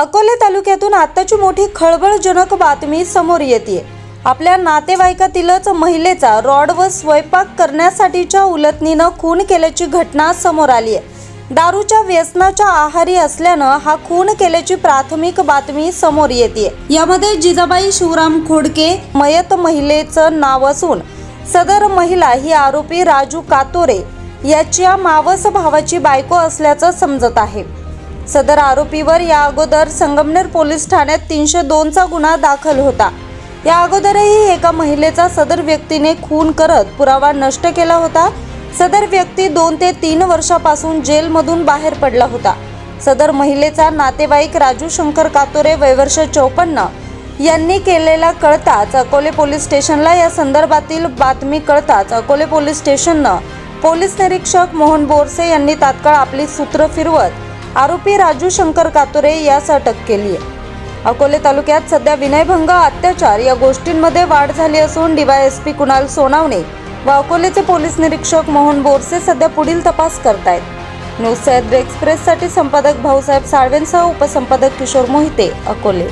अकोले तालुक्यातून आत्ताची मोठी खळबळजनक बातमी समोर येते आपल्या नातेवाईकातीलच महिलेचा रॉड व स्वयंपाक करण्यासाठीच्या उलटणीनं खून केल्याची घटना समोर आली आहे दारूच्या व्यसनाच्या आहारी असल्यानं हा खून केल्याची प्राथमिक बातमी समोर येते यामध्ये जिजाबाई शिवराम खोडके मयत महिलेचं नाव असून सदर महिला ही आरोपी राजू कातोरे याच्या मावस भावाची बायको असल्याचं समजत आहे. सदर आरोपीवर या अगोदर संगमनेर पोलीस ठाण्यात तीनशे दोनचा गुन्हा दाखल होता. या अगोदरही एका महिलेचा सदर व्यक्तीने खून करत पुरावा नष्ट केला होता. सदर व्यक्ती दोन ते तीन वर्षापासून जेलमधून बाहेर पडला होता. सदर महिलेचा नातेवाईक राजू शंकर कातोरे वयवर्ष चौपन्न यांनी केलेला कळताच अकोले पोलीस स्टेशनला या संदर्भातील बातमी कळताच अकोले पोलीस स्टेशननं पोलीस निरीक्षक मोहन बोरसे यांनी तात्काळ आपली सूत्र फिरवत आरोपी राजू शंकर कातोरे यास अटक केली आहे. अकोले तालुक्यात सध्या विनयभंग अत्याचार या गोष्टींमध्ये वाढ झाली असून डीवायएसपी कुणाल सोनावणे व अकोलेचे पोलीस निरीक्षक मोहन बोरसे सध्या पुढील तपास करतायत. न्यूज सह्याद्री एक्सप्रेससाठी संपादक भाऊसाहेब साळवेंसह उपसंपादक किशोर मोहिते अकोले.